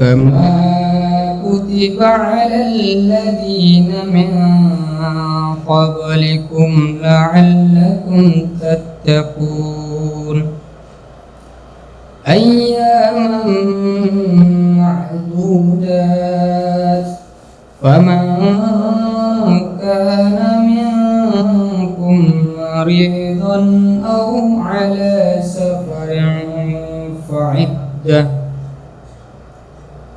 كما كتب على الذين من قبلكم لعلكم تتقون. أياما معدودات. فمن كان منكم مريضا أو على سفر فعدة.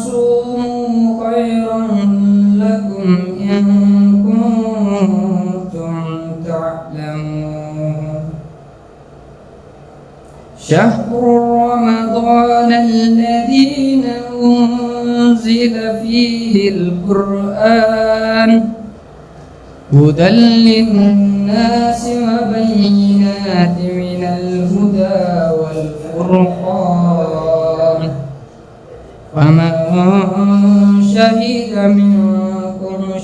تصوموا خيرا لكم إن كنتم تعلمون شهر رمضان الذين أنزل فيه القرآن هدى للناس وبينات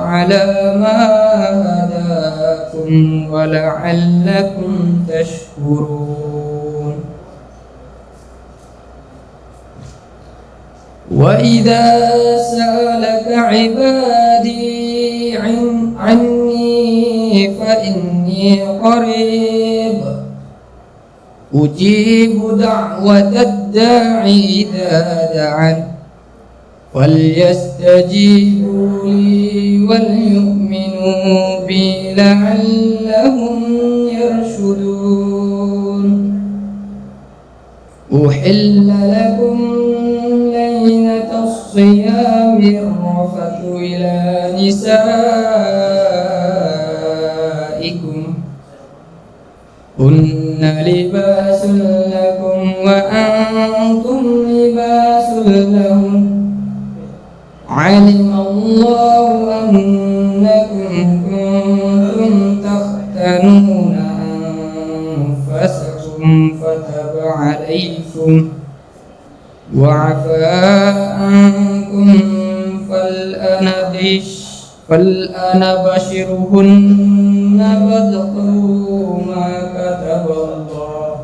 على ما هداكم ولعلكم تشكرون. وإذا سألك عبادي عن عني فإني قريب. أجيب دعوة الداعي إذا دعان وليستجيبوا لي وليؤمنوا بي لعلهم يرشدون. أحل لكم ليلة الصيام الرفث إلى نسائكم. هن لباس لكم وأنتم لباس لهم. علم الله أنكم كنتم تختنون أنفسكم فتب عليكم وعفى عنكم فالآن فالآن بشرهن فادخلوا ما كتب الله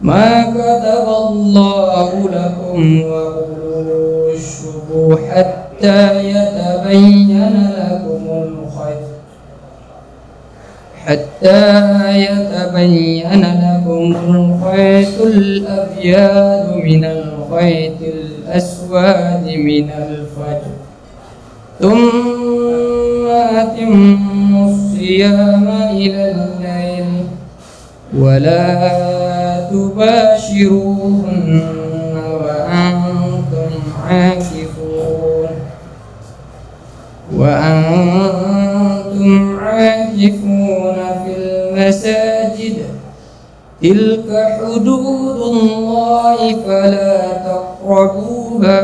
ما كتب الله لكم وكلوا واشربوا حتى يتبين لكم الخيط حتى يتبين لكم الخيط الأبيض من الخيط الأسود من الفجر. ثم أتموا الصيام إلى الليل ولا تباشروهن. عاكفون وأنتم عاكفون في المساجد. تلك حدود الله فلا تقربوها.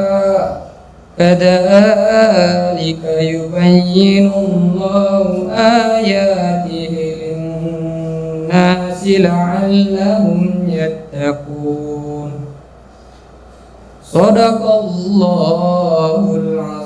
كذلك يبين الله آياته للناس لعلهم يتقون. Sadakallahul azim.